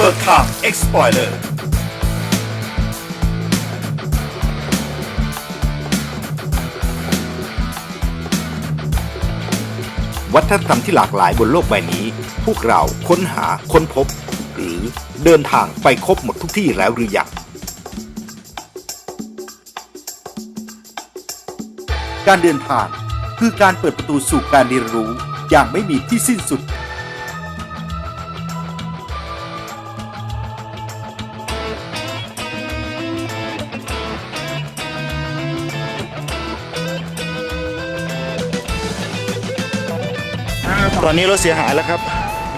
เบิกทาง Explorer วัฒนธรรมที่หลากหลายบนโลกใบนี้ พวกเราค้นหาค้นพบ หรือเดินทางไปครบหมดทุกที่แล้วหรือยังการเดินทางคือการเปิดประตูสู่การเรียนรู้อย่างไม่มีที่สิ้นสุด ตอนนี้รถเสียหายแล้วครับ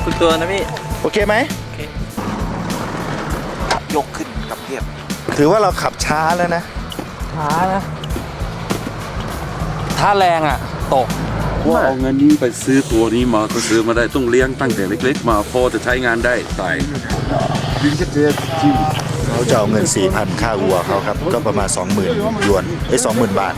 คุณตัวนะพี่โอเคไหม ยกขึ้นกับเทียบถือว่าเราขับช้าแล้วนะ ช้านะ ถ้าแรงอะ ตก ว่าเอาเงินนี้ไปซื้อตัวนี้มาก็ซื้อมาได้ต้องเลี้ยงตั้งแต่เล็ก ๆ มาพอจะใช้งานได้ตายเขาจะเอาเงิน 4,000 ค่าวัวเขาครับ ก็ประมาณ 20,000หยวนไอ้ย20,000 บาท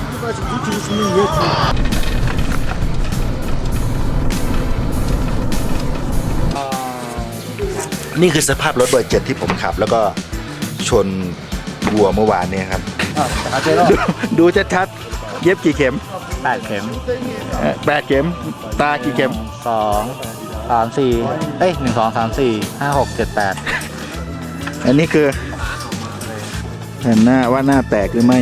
นี่คือสภาพรถเบอร์เจ็ดที่ผมขับ แล้วก็ชนวัวเมื่อวานเนี่ยครับดูดูชัดๆเย็บกี่เข็มแปดเข็มเอ่อแปดเข็ม ตากี่เข็ม สองสามสี่เอ้ยหนึ่งสองสามสี่ห้าหกเจ็ดแปดอันนี้คือเห็นหน้าว่าหน้าแตกหรือไม่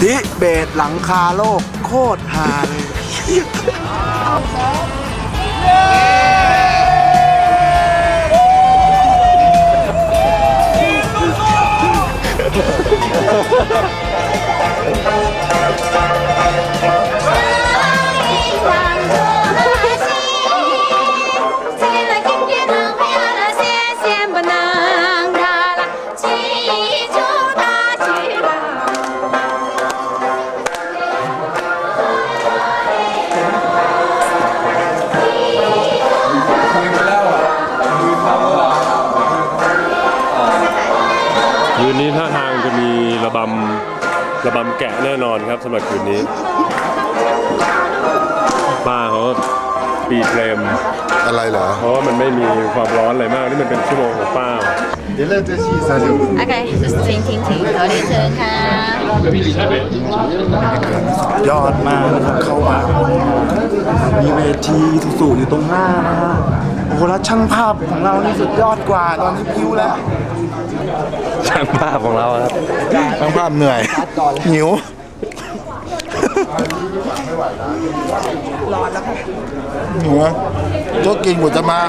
ทิเบตหลังคาโลกโคตรฮาเลย 进 ระบำแกะแน่นอนครับสำหรับคืนนี้ป้าเขาปีเฟรมอะไรเหรอ เพราะว่ามันไม่มีความร้อนอะไรมากนี่มันเป็นชั่วโมงของป้า เดี๋ยวเริ่มจะชี้ซะดู Okay, just ting ting ขอเรียนเชิญค่ะยอดมากนะครับเข้ามา มีเวทีสูงๆอยู่ตรงหน้าโอ้แล้วช่างภาพของเรานี่สุดยอดกว่า ตอนนี้พิ้วแล้ว ช่างภาพของเราครับ ช่างภาพเหนื่อย หิว ร้อนแล้วครับหิวนะโจ๊กกินกว่าจะมา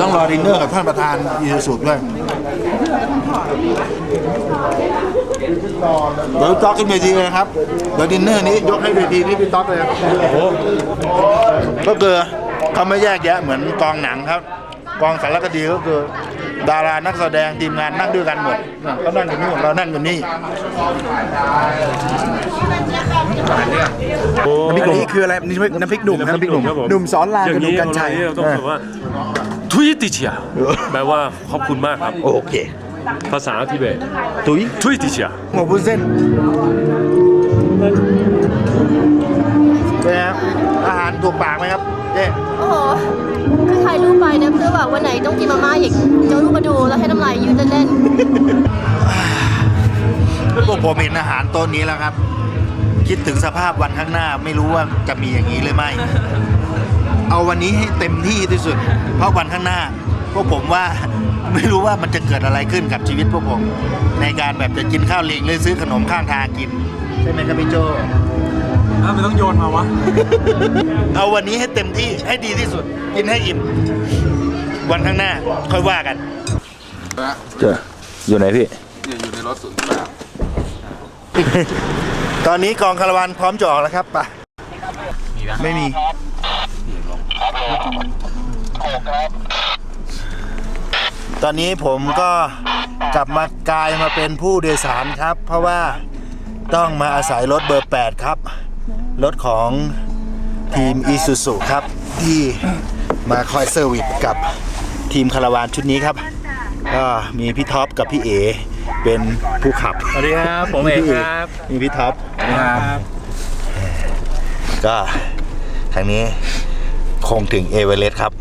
ต้องรอดินเนอร์กับท่านประธานอีสุสุด้วยเดี๋ยวจ๊อกขึ้นเวทีเลยนะครับเดี๋ยวดินเนอร์นี้ยกให้เวทีนี้พี่ต๊อกเลยครับก็คือเขาไม่แยกแยะเหมือนกองหนังครับ กองสารคดีก็คือ ดารานักแสดงทีมงานนั่งด้วยกันหมดเขานั่งอยู่นี่เรานั่งอยู่นี่อันนี้คืออะไรนี่น้ำพริกหนุ่มน้ำพริกหนุ่มครับผมหนุ่มสอนรามอย่ากับงหนุ่นี้มกัญชัยเราต้องแบบว่าทุยติเชียแปลว่าขอบคุณมากครับ โอเค ภาษาทิเบตตุยทุยติเชียหมูบุญเส้นเป็นไงครับอาหารถูกปากไหมครับ เจ๊โอ้โหคือถ่ายรูปไปนะเพื่อแบบวันไหนต้องกินมาม่าอีกจะเอารูปมาดูแล้วให้น้ำลายยืดเล่นๆพวกผมเห็นอาหารโต๊ะนี้แล้วครับ คิดถึงสภาพวันข้างหน้าไม่รู้ว่าจะมีอย่างนี้หรือไม่ เอาวันนี้ให้เต็มที่ที่สุด เพราะวันข้างหน้า พวกผมว่าไม่รู้ว่ามันจะเกิดอะไรขึ้นกับชีวิตพวกผม ในการแบบจะกินข้าวเลียงหรือซื้อขนมข้างทางกิน ใช่ไหมครับพี่โจ ไม่ต้องโยนมาวะ เอาวันนี้ให้เต็มที่ให้ดีที่สุด กินให้อิ่ม วันข้างหน้าค่อยว่ากันเจออยู่ไหนพี่อยู่ในรถศูนย์แปดตอนนี้กองคาราวานพร้อมจะออกแล้วครับป่ะไม่มี ตอนนี้ผมก็กลับมากลายมาเป็นผู้โดยสารครับ เพราะว่าต้องมาอาศัยรถเบอร์ 8 ครับ รถของทีมอีซูซูครับ ที่มาคอยเซอร์วิสกับทีมคาราวานชุดนี้ครับก็มีพี่ท็อปกับพี่เอเป็นผู้ขับสวัสดีครับ ผมเอกครับ มีพี่ท็อปครับก็ทางนี้คงถึงเอเวอเรสต์ครับ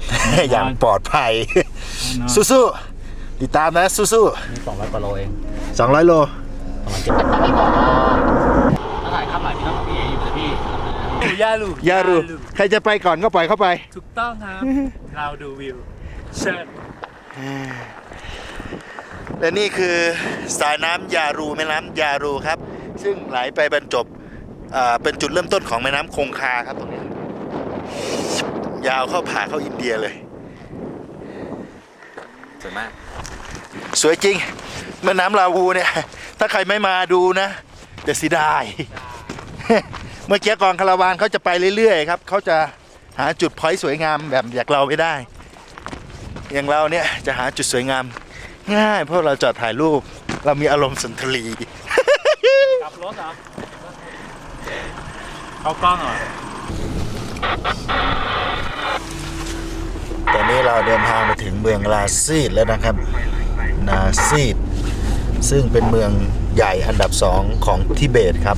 อย่างปลอดภัย สู้ๆติดตามนะสู้นี่สองร้อยกว่าโลเองๆ200โล ยาลูยารูใครจะไปก่อนก็ปล่อยเข้าไป ถูกต้องครับ เราดูวิว เชิญ และนี่คือสายน้ำยารูแม่น้ำยารูครับ ซึ่งไหลไปบรรจบอ่าเป็นจุดเริ่มต้นของแม่น้ำคงคาครับตรงนี้ ยาวเข้าผ่าเข้าอินเดียเลย สวยมาก สวยจริง แม่น้ำลาวูเนี่ย ถ้าใครไม่มาดูนะจะเสียดาย เมื่อกี้กองคาราวานเขาจะไปเรื่อยๆครับเขาจะหาจุดพอยต์สวยงามแบบอย่างเราไม่ได้ อย่างเราเนี่ยจะหาจุดสวยงาม ง่ายเพราะเราจอดถ่ายรูป เรามีอารมณ์สุนทรีกลับรถเหรอเข้ากล้องเหรอตอนนี้เราเดินทางมาถึงเมืองลาซีดแล้วนะครับนาซีดซึ่งเป็นเมืองใหญ่อันดับสองของทิเบตครับ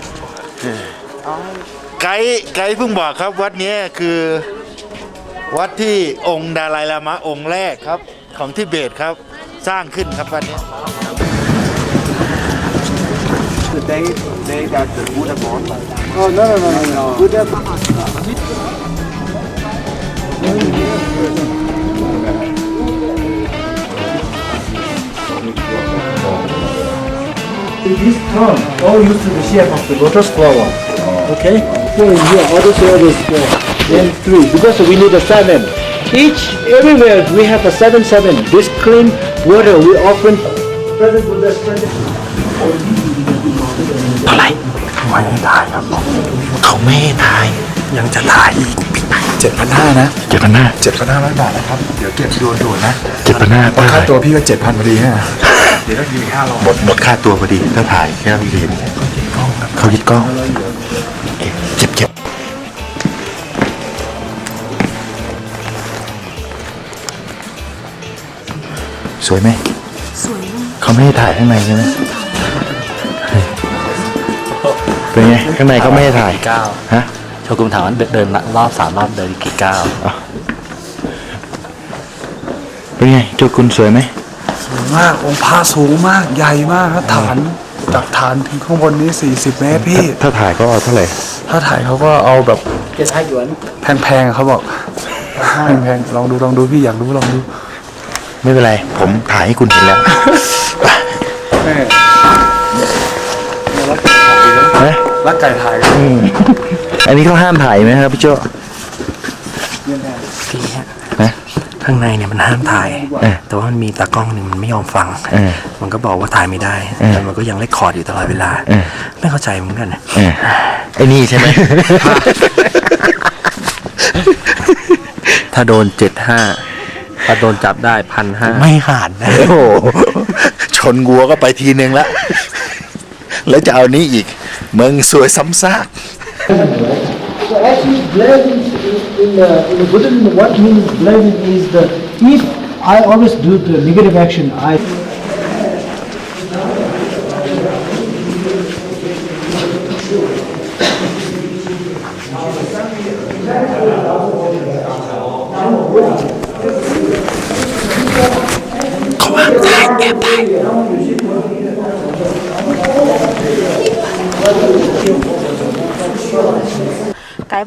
ด์ไกด์เพิ่งบอกครับวัดเนี้ยคือวัดที่องค์ดาลายลามะองค์แรกครับ ของทิเบตครับสร้างขึ้นครับวัดเนี้ ย This term all used to the shape of the lotus flower. Okay? So in here, other shade is four, then three, because we need a seven. Each, everywhere we have a seven, seven. This clean water we often present with the present. เขาไม่ให้ถ่ายยังจะถ่ายอีกเจ็ดพันห้านะเจ็ดพันห้าเจ็ดพันห้าร้อยบาทนะครับ เดี๋ยวเก็บโดนๆนะเจ็ดพันห้าเพราะค่าตัวพี่ก็เจ็ดพันพอดีฮะ เดี๋ยวต้องมีห้าร้อยหมดหมดค่าตัวพอดีถ้าถ่ายแค่เราเห็นเขายึดกล้องเจ็บเจ็บสวยไหมสวยเขาไม่ให้ถ่ายข้างในใช่ไหมเป็นไงข้างในเขาไม่ให้ถ่ายกี่ก้าวฮะโชกุมถามว่าเดินเดินรอบสามรอบเดินกี่ก้าวเป็นไงโจกุนสวยไหม มากองค์พระสูงมากใหญ่มากครับฐานจากฐานถึงข้างบนนี้ 40 เมตรพี่ ถ้าถ่ายก็เอาเท่าไหร่ถ้าถ่ายเขาก็เอาแบบแพงๆอะเขาบอกแพงๆลองดูลองดูพี่อยากรู้ลองดูไม่เป็นไร ผมถ่ายให้คุณเห็นแล้วนะรักไก่ถ่ายกันอืมอันนี้เขาห้ามถ่ายไหมครับพี่โจ พี่ฮะนะ ข้างในเนี่ยมันห้ามถ่ายเออแต่ว่ามันมีตากล้องหนึ่งมันไม่ยอมฟังเออมันก็บอกว่าถ่ายไม่ได้เออแต่มันก็ยังเล่คอร์ดอยู่ตลอดเวลาเออไม่เข้าใจเหมือนกันนะเออไอ้นี่ใช่ไหม ถ้าโดนเจ็ดห้าถ้าโดนจับได้พันห้าไม่หานนะ โอ้โห ชนงัวก็ไปทีนึงละ แล้วจะเอานี้อีก มึงสวยซ้ำซาก So actually blazing in, the, in the Buddhism, what means blazing is the, if I always do the negative action, I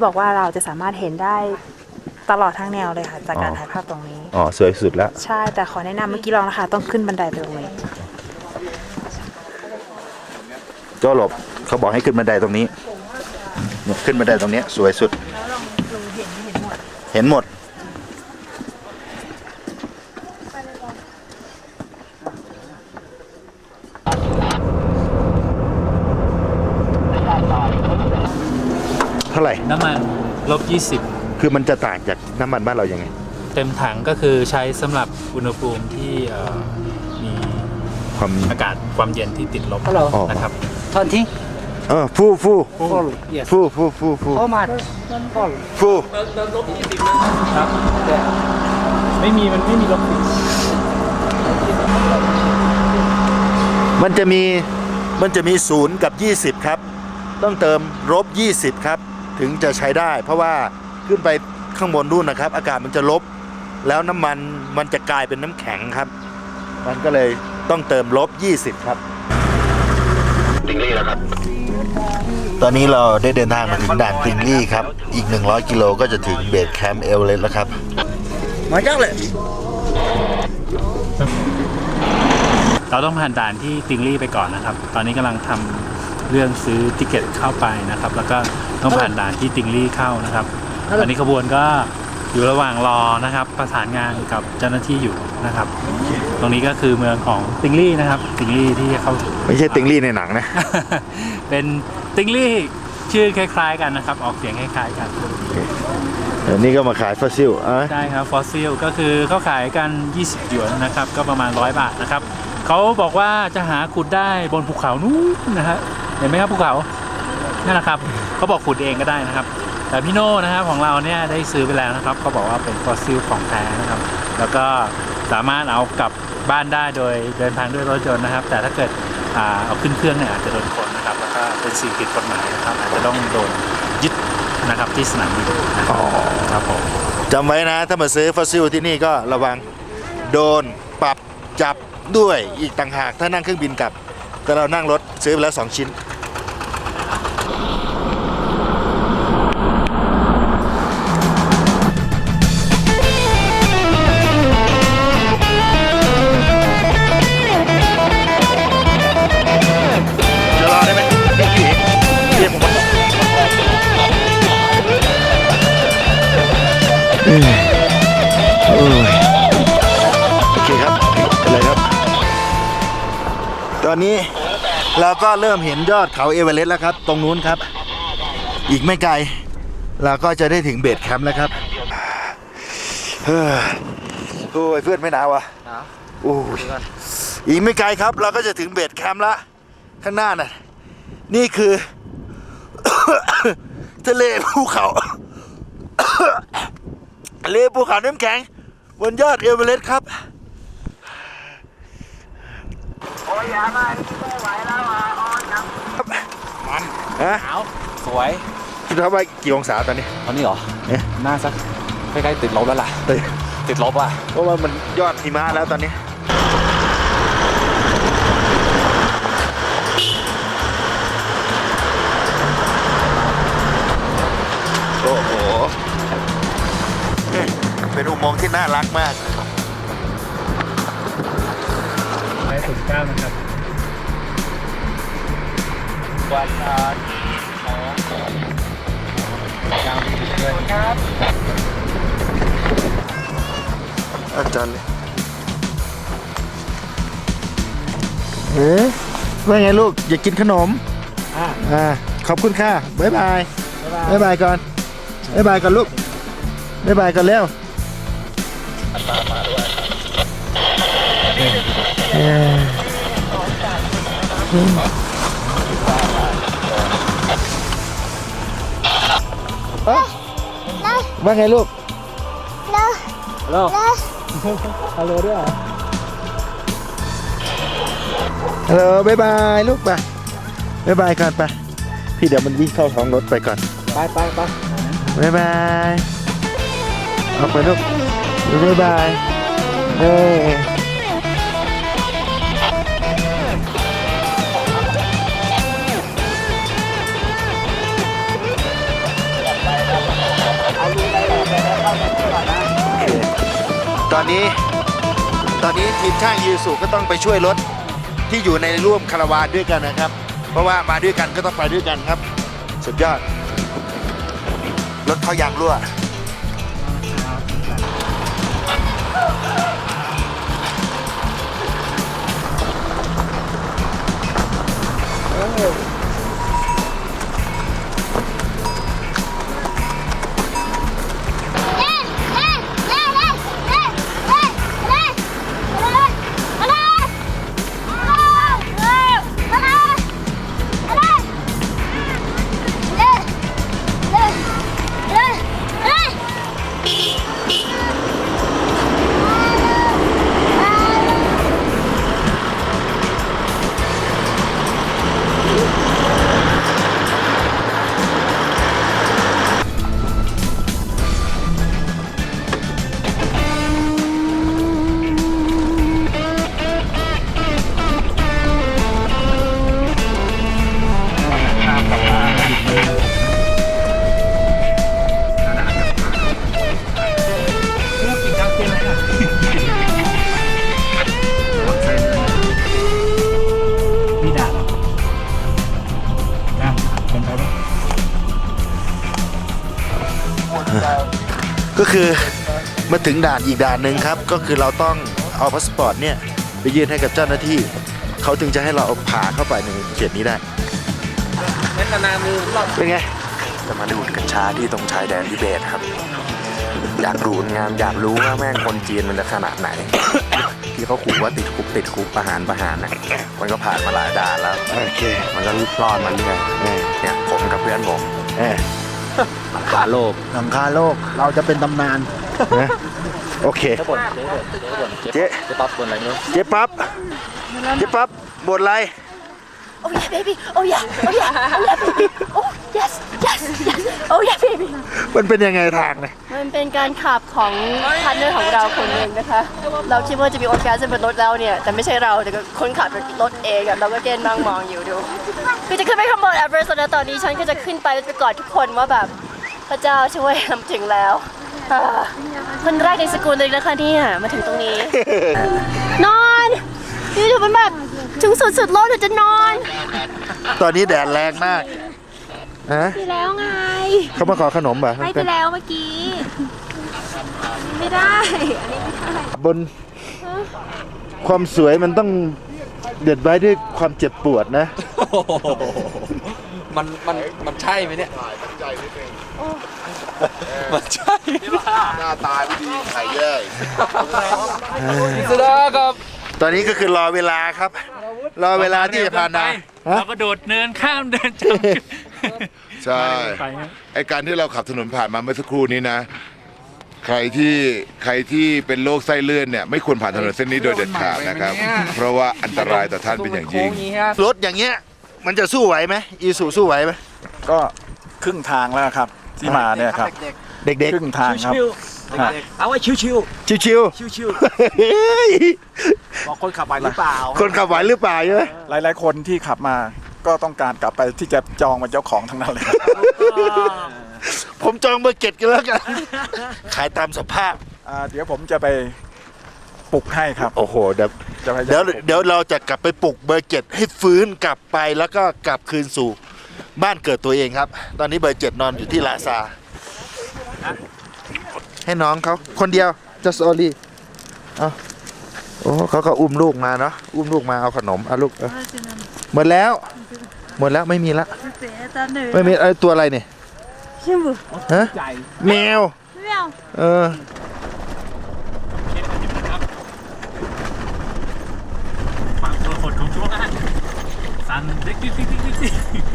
บอกว่าเราจะสามารถเห็นได้ตลอดทั้งแนวเลยค่ะ จากการถ่ายภาพตรงนี้ อ๋อสวยสุดแล้ว ใช่แต่ขอแนะนำเมื่อกี้ลองนะคะ ต้องขึ้นบันไดไปตรงนี้ โจหลบเขาบอกให้ขึ้นบันไดตรงนี้เนี่ยขึ้นบันไดตรงเนี้ยสวยสุด เห็นหมด ไหร่ น้ำมันลบยี่สิบคือมันจะต่างจากน้ำมันบ้านเรายังไงเต็มถังก็คือใช้สำหรับอุณหภูมิที่เอ่อความ อากาศความเย็นที่ติดลบ Hello อ๋อ นะครับ Twenty. เออฟูฟู Full. Yes. ฟูฟูฟูฟู How much? Full. ฟูครับแต่ไม่มีมันไม่มีลบติดมันจะมีมันจะมีศูนย์กับ 20 ครับ ต้องเติมลบ20 ครับ ถึงจะใช้ได้ เพราะว่าขึ้นไปข้างบนนู่นนะครับ อากาศมันจะลบ แล้วน้ำมันมันจะกลายเป็นน้ำแข็งครับ มันก็เลยต้องเติมลบ 20 ครับติงลี่แล้วครับ ตอนนี้เราได้เดินทางมาถึงด่านติงลี่ครับ อีก 100 กิโลก็จะถึงเบสแคมป์เอลเลสแล้วครับ มาจังเลย เราต้องผ่านด่านที่ติงลี่ไปก่อนนะครับ ตอนนี้กำลังทำ เรื่องซื้อติเกตเข้าไปนะครับ แล้วก็ต้องผ่านด่านที่ติงลี่เข้านะครับตอนนี้ขบวนก็อยู่ระหว่างรอนะครับประสานงานกับเจ้าหน้าที่อยู่นะครับ ตรงนี้ก็คือเมืองของติงลี่นะครับ ติงลี่ที่จะเข้าถึงไม่ใช่ติงลี่ในหนังนะ เป็นติงลี่ชื่อคล้าย ๆ กันนะครับ ออกเสียงคล้ายๆกันเดี๋ยวนี้ก็มาขายฟอสซิลอะใช่ครับฟอสซิลก็คือเขาขายกัน 20 หยวนนะครับ ก็ประมาณ 100 บาทนะครับเขาบอกว่าจะหาขุดได้บนภูเขานู้นนะฮะ เห็นไหมครับภูเขานั่นแหละครับเขาบอกขุดเองก็ได้นะครับ แต่พี่โน่นะครับของเราเนี่ยได้ซื้อไปแล้วนะครับเขาบอกว่าเป็นฟอสซิลของแท้นะครับ แล้วก็สามารถเอากลับบ้านได้โดยเดินทางด้วยรถยนต์นะครับ แต่ถ้าเกิดเอาขึ้นเครื่องเนี่ยอาจจะโดนคนนะครับแล้วก็เป็นสิ่งผิดกฎหมายนะครับอาจจะต้องโดนยึดนะครับที่สนามบินนะครับครับผมจำไว้นะถ้ามาซื้อฟอสซิลที่นี่ก็ระวังโดนปรับจับด้วยอีกต่างหากถ้านั่งเครื่องบินกลับ แต่เรานั่งรถ ซื้อไปแล้ว2ชิ้นจะรอได้ไหมพี่พี่เรียกผมว่าโอเคครับอะไรครับ ตอนนี้ เราก็เริ่มเห็นยอดเขาเอเวอเรสต์แล้วครับ ตรงนู้นครับ อีกไม่ไกลเราก็จะได้ถึงเบสแคมป์แล้วครับเฮ้ยโอ้ยเพื่อนไม่หนาวอะโอ้ยอีกไม่ไกลครับ เราก็จะถึงเบสแคมป์ละข้างหน้าน่ะนี่คือ ทะเลภูเขาทะเลภูเขาน้ำแข็งบนยอดเอเวอเรสต์ครับ ฮะสวยคิดว่าว่ากี่องศาตอนนี้ ตอนนี้เหรอเอ๊ะน่าสักใกล้ๆติดลบแล้วล่ะ ติดติดลบอะเพราะว่ามันยอดหิมะแล้วตอนนี้โอ้โหเอ๊ะเป็นอุโมงค์ที่น่ารักมาก ไปถึงเก้านะครับ วันอาสองอาจารย์เลยเอ๊ะว่าไงลูก อยากกินขนมอ่า ขอบคุณค่ะ บ๊ายบาย บ๊ายบายก่อน บ๊ายบายก่อนลูก บ๊ายบายก่อนเร็ว เอ่อเอ้าว่าไงลูกฮัลโหลด้วยฮัลโหลบายบายลูกไปบายบายก่อนไปพี่เดี๋ยวมันวิ่งเข้าท้องรถไปก่อน ไปไปไปบายบายออกไปลูกบายบายเอ้ย ตอนนี้ ตอนนี้ทีมช่างยูสุก็ต้องไปช่วยรถที่อยู่ในร่วมคาราวานด้วยกันนะครับ เพราะว่ามาด้วยกันก็ต้องไปด้วยกันครับ สุดยอด รถเขายางรั่ว ถึงด่านอีกด่านหนึ่งครับ ก็คือเราต้องเอาพาสปอร์ตเนี่ยไปยื่นให้กับเจ้าหน้าที่ เขาถึงจะให้เราเอาผ่าเข้าไปในเขตนี้ได้เป็นไงจะมาดูดกัญชาที่ตรงชายแดนทิเบตครับ อยากรู้งานอยากรู้ว่าแม่งคนจีนมันจะขนาดไหน ที่เขาขู่ว่าติดคุกติดคุกประหารประหารนะมันก็ผ่านมาหลายด่านแล้วโอเค มันก็รอดมาเรื่อยเนี่ยผมกับเพื่อนผมเออขาโลกหลังคาโลกเราจะเป็นตำนานนะ โอเค เจ๊บ่นเจ๊บ่นเจ๊บ่นเจ๊เจ๊เจ๊ปั๊บบนอะไรไม่รู้เจ๊ปั๊บเจ๊ปั๊บบ่นอะไร Oh yeah baby Oh yeah Oh yeah Oh yeah baby Oh yes yes yes Oh yeah baby มันเป็นยังไงทางเนี่ยมันเป็นการขับของพาร์ทเนอร์ของเราคนหนึ่งนะคะ เราคิดว่าจะมีโอกาสจะบนรถเราเนี่ย แต่ไม่ใช่เรา แต่ก็คนขับรถเองอะเราก็เกณฑ์นั่งมองอยู่ดู คือจะขึ้นไปข้างบนเอเวอเรสต์แล้วตอนนี้ฉันก็จะขึ้นไปแล้วไปกอดทุกคนว่าแบบพระเจ้าช่วยทำถึงแล้วอ่า คนแรกในสกุลเลยนะคะเนี่ยมาถึงตรงนี้ นอนนี่ถือเป็นแบบถึงสุดสุดโลกถึงจะนอนตอนนี้แดดแรงมากฮะไปแล้วไงเขามาขอขนมป่ะให้ไปแล้วเมื่อกี้ไม่ได้บนความสวยมันต้องเด็ดไว้ด้วยความเจ็บปวดนะ มันมันมันใช่ไหมเนี่ย มันใช่หน้าตายไม่ดีไข่แย่สุดาครับตอนนี้ก็คือรอเวลาครับ รอเวลาที่จะผ่านนาฮะเราก็โดดเนินข้ามเดินจมใช่ไปฮะไอการที่เราขับถนนผ่านมาเมื่อสักครู่นี้นะ ใครที่ใครที่เป็นโรคไส้เลื่อนเนี่ยไม่ควรผ่านถนนเส้นนี้โดยเด็ดขาดนะครับ เพราะว่าอันตรายต่อท่านเป็นอย่างยิ่งรถอย่างเงี้ยมันจะสู้ไหวไหมอีสูสู้ไหวไหมก็ครึ่งทางแล้วครับ ที่มาเนี่ยครับ เด็กครึ่งทางครับฮะเอาไว้ชิวๆชิวๆชิวๆบอกคนขับไปหรือเปล่า คนขับไหวหรือเปล่าใช่ไหมหลายๆคนที่ขับมาก็ต้องการกลับไปที่จะจองเป็นเจ้าของทั้งนั้นเลย ผมจองเบอร์เก็ตกันแล้วกัน ขายตามสภาพ อ่าเดี๋ยวผมจะไปปลุกให้ครับ โอ้โหเดี๋ยวจะพยายามเดี๋ยวปลุก เดี๋ยวเราจะกลับไปปลุกเบอร์เจ็ดให้ฟื้นกลับไปแล้วก็กลับคืนสู่ บ้านเกิดตัวเองครับ ตอนนี้เบอร์เจ็ดนอนอยู่ที่ลาซา ให้น้องเขาคนเดียว just only เอาโอ้เขาก็อุ้มลูกมาเนาะอุ้มลูกมาเอาขนมเอาลูกเอาหมดแล้ว หมดแล้วไม่มีละไม่มีไอ้ตัวอะไรเนี่ยฮะแมวเออฝั่งตัวคนของช่วงอะสั่นเด็กดิ๊กดิ๊กดิ๊กดิ๊ก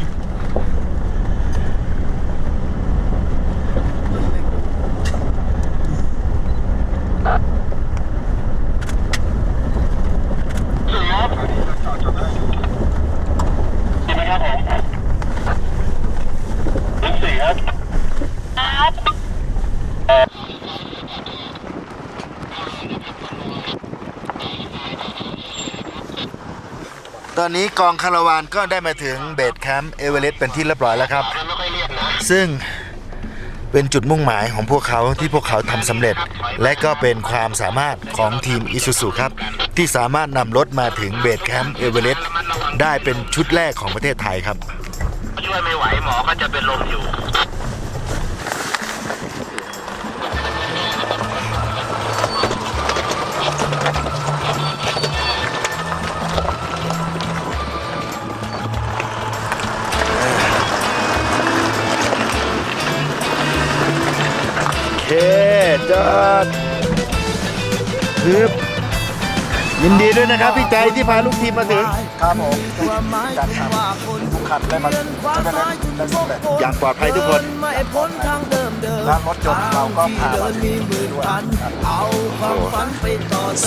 ตอนนี้กองคาราวานก็ได้มาถึงเบสแคมป์เอเวอเรสต์เป็นที่เรียบร้อยแล้วครับ ซึ่งเป็นจุดมุ่งหมายของพวกเขาที่พวกเขาทำสำเร็จ และก็เป็นความสามารถของทีมอิซูซุครับ ที่สามารถนำรถมาถึงเบสแคมป์เอเวอเรสต์ได้เป็นชุดแรกของประเทศไทยครับ ช่วยไม่ไหวหมอก็จะเป็นลมอยู่ จอดฮึบยินดีด้วยนะครับพี่ใจที่พาลูกทีมมาถึง ครับผมการทำทุกคันได้มาได้ได้ได้สำเร็จอย่างปลอดภัยทุกคนแล้วรถยนต์เราก็พามาถึงที่นี่ด้วยครับ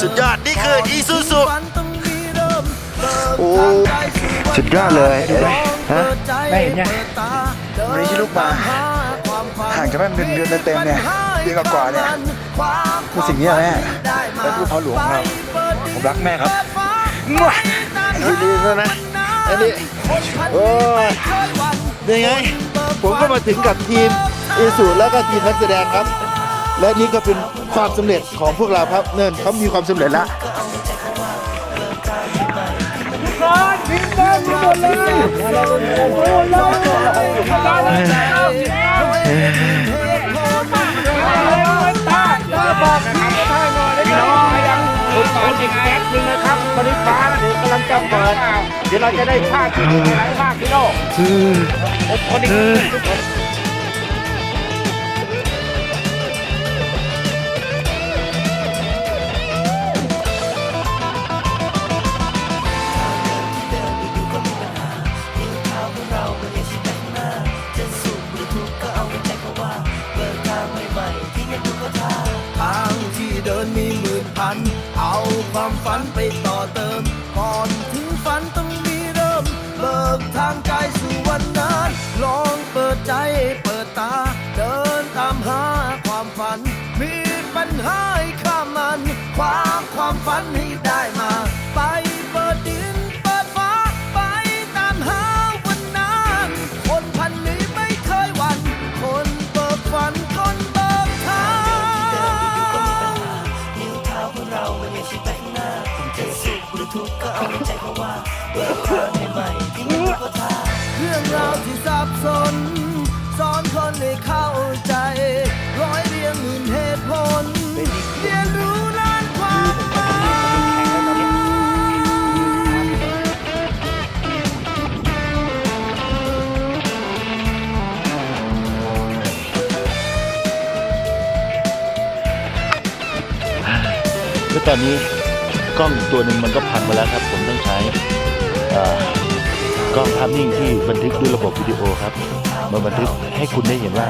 สุดยอดนี่คืออีซูซูโอ้สุดยอดเลยฮะไม่เห็นยังวันนี้ที่ลูกมาห่างจากแม่เป็นเดือนเต็มๆเนี่ย เดือนกว่าๆเนี่ยคือสิ่งนี้แม่เป็นผู้พ่อหลวงของเราผมรักแม่ครับยินดีด้วยนะอันนี้โอ้ยยังไง ผมก็มาถึงกับทีมอีสูแล้วก็ทีมนักแสดงครับ และนี่ก็เป็นความสำเร็จของพวกเราครับเนิ่นเขามีความสำเร็จแล้วเลยโอ้ย ก็บอกพี่กระทาหน่อยได้ไหมยังคุณต่อจริแก๊บนึงนะครับบริษัทเดี๋ยวกำลังจะเปิดเดี๋ยวเราจะได้ภาคที่ดีหลายภาคที่โลกผมคนนี้ เรื่องราวที่สับสนสอนคนให้เข้าใจ ร้อยเรียงหมื่นเหตุผลเรียนรู้ล้านความหมายแล้วตอนนี้ กล้องตัวหนึ่งมันก็พังไปแล้วครับ ผมต้องใช้กล้องภาพนิ่งที่บันทึกด้วยระบบวิดีโอครับมาบันทึกให้คุณได้เห็นว่า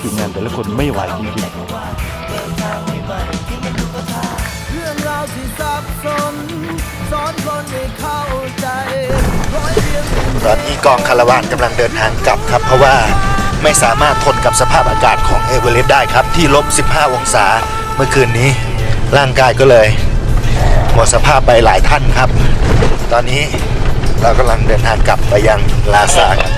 ทีมงานแต่ละคนไม่ไหวจริงเรื่องราวที่สับสนสอนคนให้เข้าใจร้อยเรียงหมื่นๆตอนนี้กองคาราวานกำลังเดินทางกลับครับ เพราะว่าไม่สามารถทนกับสภาพอากาศของเอเวอเรสต์ได้ครับ ที่ลบ 15 องศาเมื่อคืนนี้ร่างกายก็เลย หมดสภาพไปหลายท่านครับ ตอนนี้เรากำลังเดินทางกลับไปยังลาซากัน